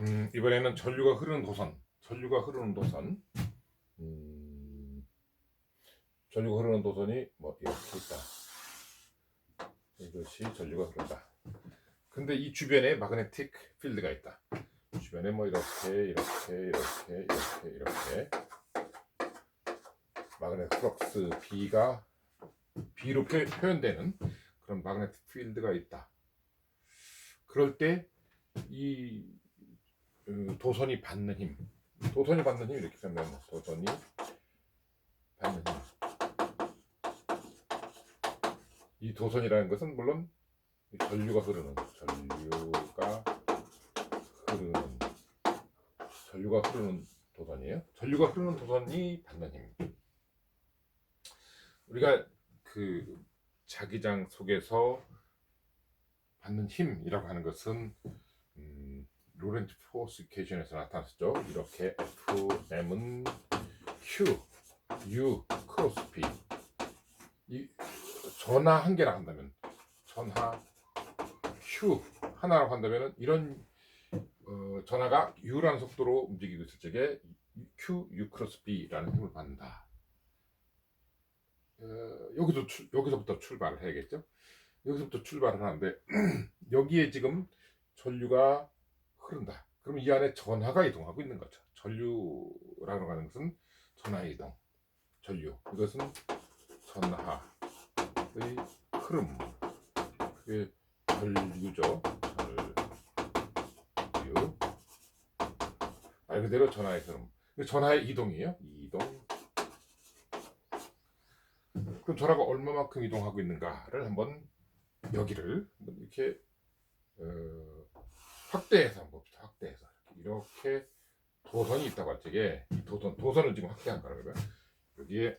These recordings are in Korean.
음, 이번에는 전류가 흐르는 도선. 전류가 흐르는 도선. 음, 전류가 흐르는 도선이 뭐 이렇게 있다. 이것이 전류가 흐른다. 근데 이 주변에 마그네틱 필드가 있다. 주변에 뭐 이렇게 이렇게 이렇게 이렇게 이렇게 마그네틱 플럭스 B가 B로 표, 표현되는 그런 마그네틱 필드가 있다. 그럴 때 이 도선이 받는 힘, 도선이 받는 힘 이렇게 설명해. 도선이 받는 힘. 이 도선이라는 것은 물론 이 전류가 흐르는 전류가 흐르는 전류가 흐르는 도선이에요. 전류가 흐르는 도선이 받는 힘. 우리가 그 자기장 속에서 받는 힘이라고 하는 것은 음, 로렌츠 포스 이퀘이션에서 나타났죠. 이렇게 Fm은 Q, U 크로스 P. 이 전하 한 개라 한다면 전하 Q 하나라고 한다면은 이런 어, 전하가 U라는 속도로 움직이고 있을 적에 Q, U 크로스 B라는 힘을 받는다. 어, 여기서 출- 여기서부터 출발을 해야겠죠. 여기서부터 출발을 하는데 여기에 지금 전류가 흐른다. 그럼 이 안에 전하가 이동하고 있는 거죠. 전류라고 하는 것은 전하의 이동, 전류. 이것은 전하의 흐름. 그게 전류죠. 전류. 말 그대로 전하의 흐름. 전하의 이동이에요. 이동. 그럼 전하가 얼마만큼 이동하고 있는가를 한번 여기를 이렇게 어, 확대해서 한번 봅시다. 확대해서 이렇게 도선이 있다고 할 적에 이 도선 도선을 지금 확대한 거라 그러면 여기에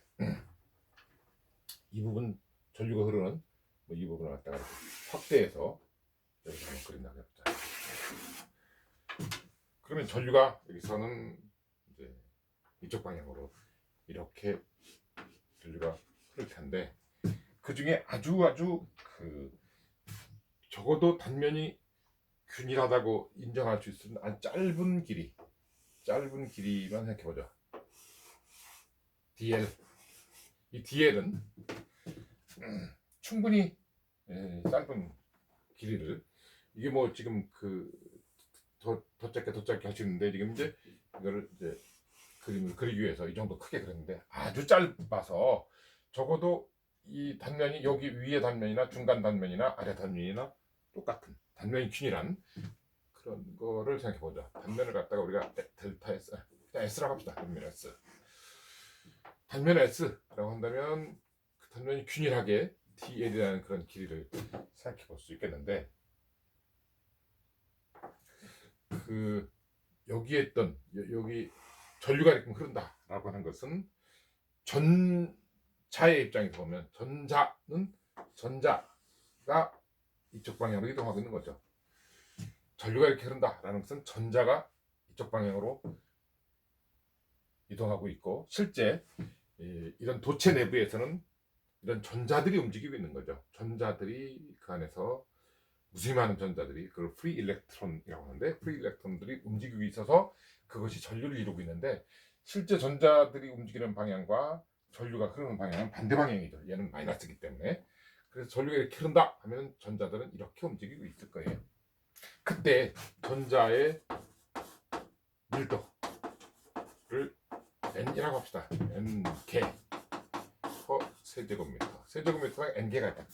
이 부분 전류가 흐르는 뭐 이 부분을 갖다가 확대해서 여기서 한번 그린다고 해보자. 그러면 전류가 여기서는 이제 이쪽 방향으로 이렇게 전류가 흐를 텐데 그 중에 아주 아주 그 적어도 단면이 균일하다고 인정할 수 있는 아주 짧은 길이 짧은 길이만 생각해 보자. DL 이 DL은 충분히 예, 짧은 길이를 이게 뭐 지금 그더 더 짧게 더 짧게 할 수 있는데 지금 이제 이거를 이제 그림을 그리기 위해서 이 정도 크게 그렸는데 아주 짧아서 적어도 이 단면이 여기 위에 단면이나 중간 단면이나 아래 단면이나 똑같은 단면이 균일한 그런 거를 생각해 보자. 단면을 갖다가 우리가 데- 델타 S, 아, 그냥 S라고 합시다. 단면 S. 단면 S라고 한다면 그 단면이 균일하게 DL이라는 그런 길이를 생각해 볼 수 있겠는데 그 여기에 있던 여- 여기 전류가 이렇게 흐른다라고 하는 것은 전자의 입장에서 보면 전자는 전자가 이쪽 방향으로 이동하고 있는 거죠. 전류가 이렇게 흐른다라는 것은 전자가 이쪽 방향으로 이동하고 있고 실제 이- 이런 도체 내부에서는 이런 전자들이 움직이고 있는 거죠. 전자들이 그 안에서 무수히 많은 전자들이 그걸 프리 일렉트론이라고 하는데 프리 일렉트론들이 움직이고 있어서 그것이 전류를 이루고 있는데 실제 전자들이 움직이는 방향과 전류가 흐르는 방향은 반대 방향이죠. 얘는 마이너스이기 때문에 그래서 전류가 이렇게 흐른다 하면 전자들은 이렇게 움직이고 있을 거예요. 그때 전자의 밀도를 n이라고 합시다. n개 퍼 세제곱미터. 세제곱미터가 n개가 있다.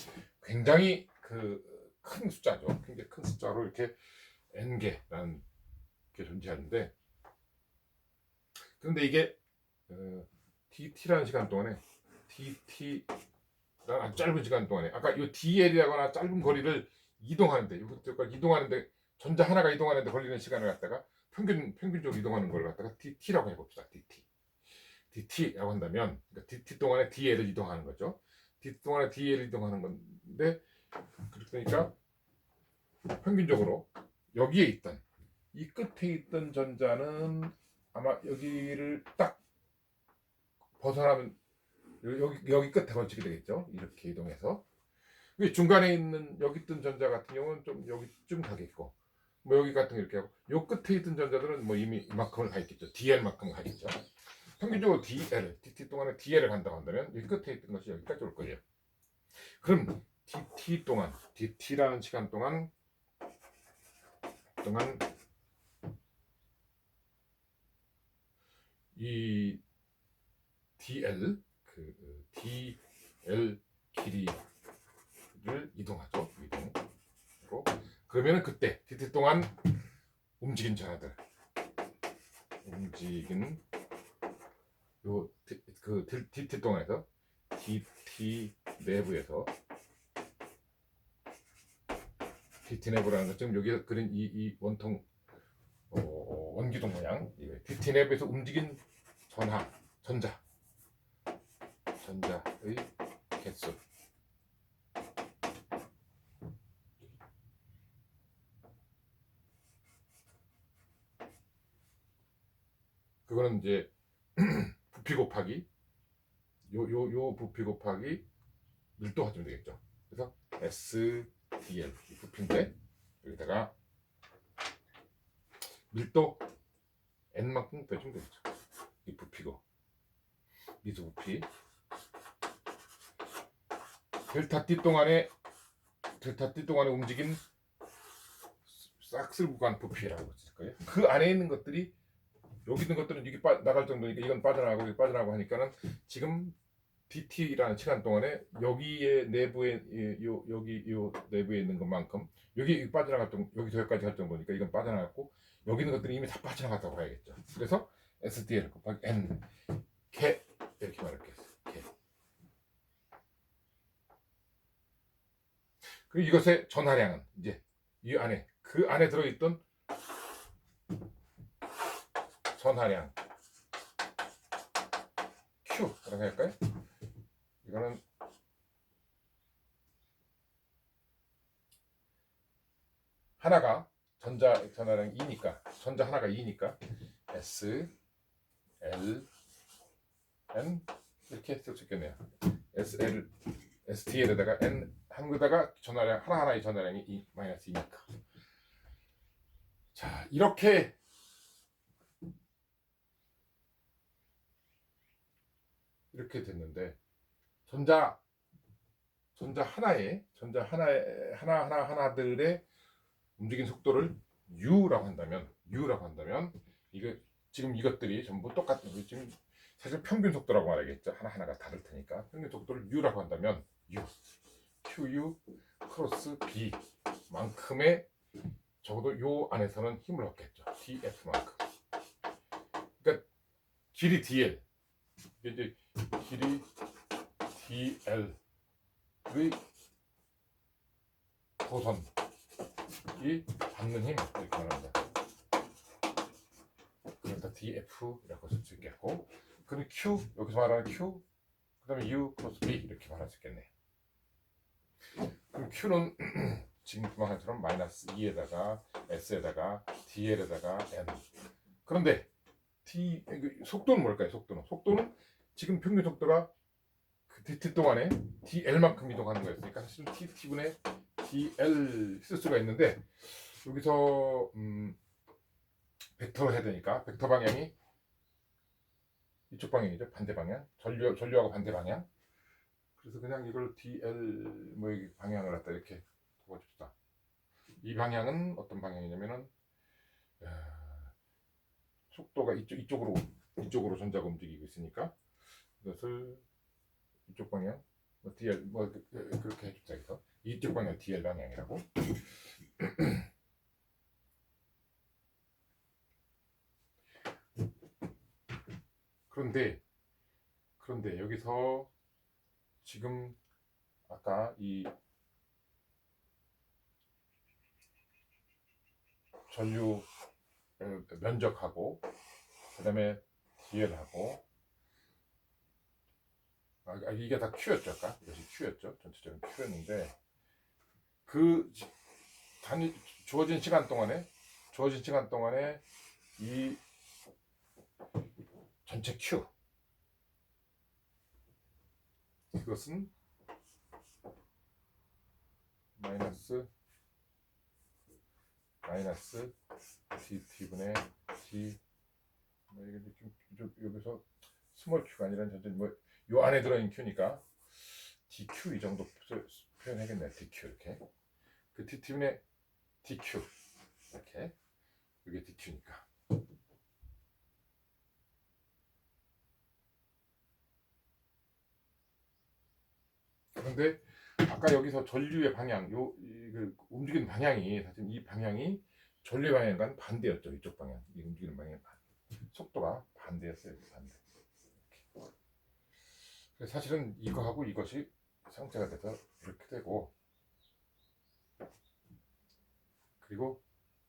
굉장히 그 큰 숫자죠. 굉장히 큰 숫자로 이렇게 n개라는 게 존재하는데 그런데 이게 어, dt라는 시간 동안에 dt 아주 짧은 시간 동안에 아까 이 dl이라거나 짧은 거리를 이동하는데 이것까지 이동하는데 전자 하나가 이동하는데 걸리는 시간을 갖다가 평균 평균적으로 이동하는 걸 갖다가 dt라고 해봅시다. dt dt라고 한다면 그러니까 dt 동안에 dl을 이동하는 거죠. dt 동안에 dl을 이동하는 건데 그러니까 평균적으로 여기에 있던 이 끝에 있던 전자는 아마 여기를 딱 벗어나면 여기 여기 끝에 걸치게 되겠죠. 이렇게 이동해서 이 중간에 있는 여기 있던 전자 같은 경우는 좀 여기쯤 가겠고 뭐 여기 같은 거 이렇게 하고 요 끝에 있던 전자들은 뭐 이미 이만큼을 가 있겠죠. DL만큼 가 있죠. 평균적으로 DL, DT 동안에 DL을 간다고 한다면 이 끝에 있던 것이 여기까지 올 거예요. 그럼 DT 동안, DT라는 시간 동안 동안 이 DL 그 어, DL 길이를 이동하죠. 이동으로. 그러면은 그때 DT 동안 움직인 전하들. 움직인 요그 DT 동안에서 DT 내부에서 DT 내부라는 것 지금 여기 그린 이, 이 원통 어, 원기둥 모양. DT 내부에서 움직인 전하 전자 전자의 개수 그거는 이제 부피 곱하기 요 요 요 부피 곱하기 밀도 하시면 되겠죠. 그래서 SDL 이 부피인데 여기다가 밀도 n만큼 빼주면 되겠죠. 이 부피고 미수 부피 델타 T 동안에 델타 T 동안에 움직인 싹쓸 구간 부피라고 쓸 거예요. 그 안에 있는 것들이 여기 있는 것들은 이게 빠, 나갈 정도니까 이건 빠져나가고 이게 빠져나가고 하니까는 지금 DT라는 시간 동안에 여기에 내부에 이- 요 여기 요 내부에 있는 것만큼 여기 빠져나갈 정도 여기서 여기까지 갈 정도니까 이건 빠져나갔고 여기 있는 것들이 이미 다 빠져나갔다고 봐야겠죠. 그래서 SDL 곱하기 N 개 이렇게 말할게요. 개. 그리고 이것의 전하량은 이제 이 안에 그 안에 들어있던 전하량 Q라고 할까요? 이거는 하나가 전자 전하량 2니까 전자 하나가 2니까 S L N 이렇게 쓸 수 있겠네요. S L S T L에다가 N 한국에다가 전하량 하나 하나의 전하량이 2 마이너스 2니까. 자 이렇게 이렇게 됐는데 전자 전자 하나에 전자 하나에 하나 하나 하나들의 움직임 속도를 u라고 한다면 u라고 한다면 이거 지금 이것들이 전부 똑같은 거 지금 사실 평균 속도라고 말하겠죠. 하나 하나가 다를 테니까. 평균 속도를 u라고 한다면 u qu 크로스 b 만큼의 적어도 요 안에서는 힘을 얻겠죠 df만큼 그러니까 길이 dl 이제 길이 DL의 도선이 받는 힘 이렇게 말합니다. 그러니까 DF라고 쓸 수 있겠고, 그는 Q 여기서 말하는 Q, 그다음에 U 플러스 B 이렇게 말할 수 있겠네. 그럼 Q는 지금 그만 것처럼 마이너스 2에다가 S에다가 DL에다가 N. 그런데 T 그 속도는 뭘까요? 속도는 속도는 지금 평균 속도가 그 DT 동안에 DL만큼 이동하는 거였으니까 사실 TT분의 DL 쓸 수가 있는데 여기서 음, 벡터로 해야 되니까 벡터 방향이 이쪽 방향이죠 반대 방향 전류 전류하고 반대 방향 그래서 그냥 이걸 DL 뭐 방향을 갖다 이렇게 두어줍시다. 이 방향은 어떤 방향이냐면은 야, 속도가 이쪽 이쪽으로 이쪽으로 전자가 움직이고 있으니까 이것을 이쪽 방향 뭐 DL 뭐 그- 그- 그렇게 해줍자 해서 이쪽 방향 DL 방향이라고. 그런데 그런데 여기서 지금 아까 이 전류 어, 면적하고 그다음에 DL하고 아, 아, 이게 다 Q였죠, 아까? 이것이 Q였죠, 전체적인 Q였는데 그 지- 단위 주어진 시간 동안에 주어진 시간 동안에 이 전체 Q 이것은 마이너스 마이너스 dt분의 d 뭐 이게 지금 저- 여기서 스몰 q가 아니라 전체 뭐요 안에 들어있는 q니까 dq 이 정도 표- 표현하겠네 dq 이렇게. 그 dt분의 dq. 이렇게. 이게 dq니까 그런데 아까 여기서 전류의 방향, 요 이, 그 움직이는 방향이 사실 이 방향이 전류 방향과는 반대였죠. 이쪽 방향, 이 움직이는 방향 반. 속도가 반대였어요. 반대. 이렇게. 그래서 사실은 이거하고 이것이 상체가 돼서 이렇게 되고 그리고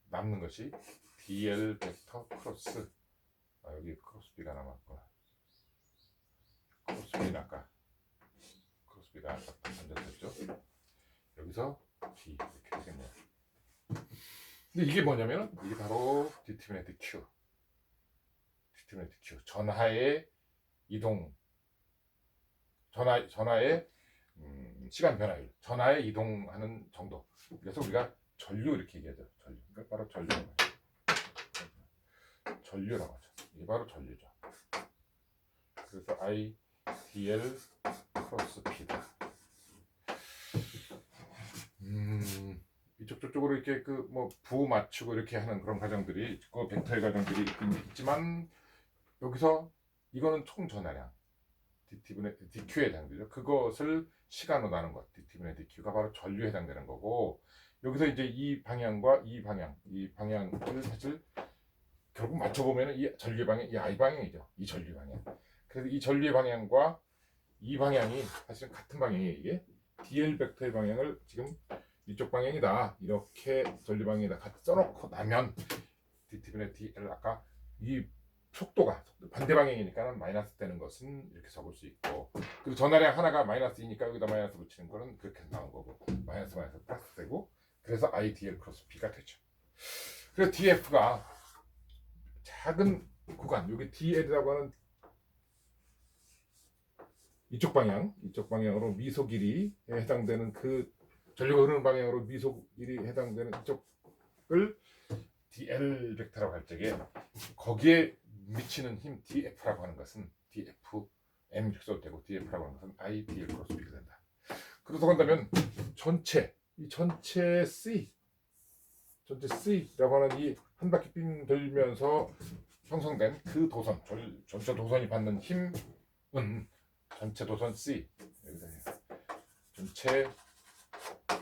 남는 것이 dl 벡터 크로스 아, 여기 크로스 b가 남았구나. 크로스 b는 아까 아까 앉았었죠. 여기서 D 이렇게 되겠네요. 근데 이게 뭐냐면 이게 바로 디티미네트 Q, 디티미네트 Q 전하의 이동, 전하 전하의 음, 시간 변화율, 전하의 이동하는 정도. 그래서 우리가 전류 이렇게 얘기하죠. 전류. 그러니까 바로 하죠. 전류라고 하죠. 이게 바로 전류죠. 그래서 I DL 크로스 P다. 음, 이쪽 저쪽으로 이렇게 그 뭐 부 맞추고 이렇게 하는 그런 과정들이 그 벡터의 과정들이 있지만 여기서 이거는 총 전하량 dt분의 dq에 해당되죠. 그것을 시간으로 나눈 것 dt분의 dq가 바로 전류에 해당되는 거고 여기서 이제 이 방향과 이 방향 이 방향을 사실 결국 맞춰보면 이 전류 방향 이 i 방향이죠. 이 전류 방향. 그래서 이 전류의 방향과 이 방향이 사실은 같은 방향이에요. 이게 dl 벡터의 방향을 지금 이쪽 방향이다 이렇게 전류 방향이다 같이 써놓고 나면 dt분의 dl 아까 이 속도가 반대 방향이니까 마이너스 되는 것은 이렇게 적을 수 있고 그리고 전하량 하나가 마이너스이니까 여기다 마이너스 붙이는 거는 그렇게 나온 거고 마이너스 마이너스 플러스 되고 그래서 idl 크로스 b가 되죠. 그래서 df가 작은 구간 여기 dl이라고 하는 이쪽 방향, 이쪽 방향으로 미소 길이에 해당되는 그 전류가 흐르는 방향으로 미소 길이 해당되는 이쪽을 dl 벡터라고 할 적에 거기에 미치는 힘 df라고 하는 것은 df m 이렇게 써도 되고 df라고 하는 것은 i dl 크로스 b가 된다. 그래서 한다면 전체 이 전체 c 전체 c라고 하는 이 한 바퀴 빙 돌면서 형성된 그 도선 전, 전체 도선이 받는 힘은 전체 도선 C 여기다 해요. 전체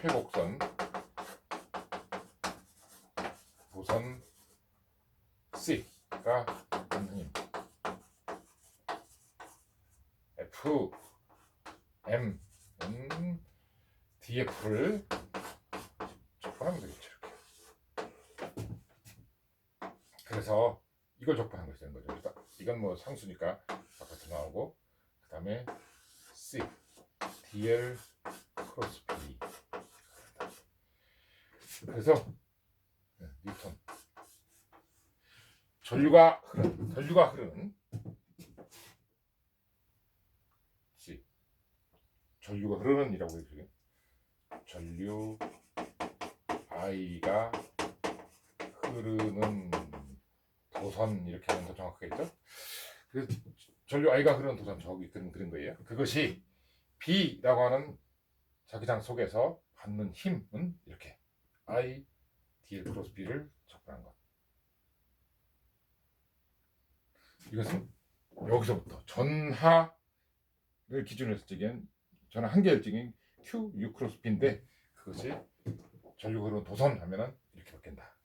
회곡선 도선 C가 힘 F M은 DF를 적분하면 되겠죠 이렇게. 그래서 이걸 적분한 것이 되는 거죠. 이건 뭐 상수니까 바깥으로 나오고 그 다음에 C, DL 크로스 B. 그래서 네, 뉴턴 전류가 흐르는 전류가 흐르는 전류가 흐르는이라고 해주세요. 전류 I가 흐르는 도선 이렇게 하면 더 정확하겠죠? 그래서 전류 I가 흐르는 도선 저기 그런 그런 거예요. 그것이 B라고 하는 자기장 속에서 받는 힘은 이렇게 I DL 크로스 B를 적분한 것. 이것은 여기서부터 전하를 기준으로 해서 적인 전하 한 개를 적인 Q U 크로스 B인데 그것이 전류 흐르는 도선 하면은 이렇게 바뀐다.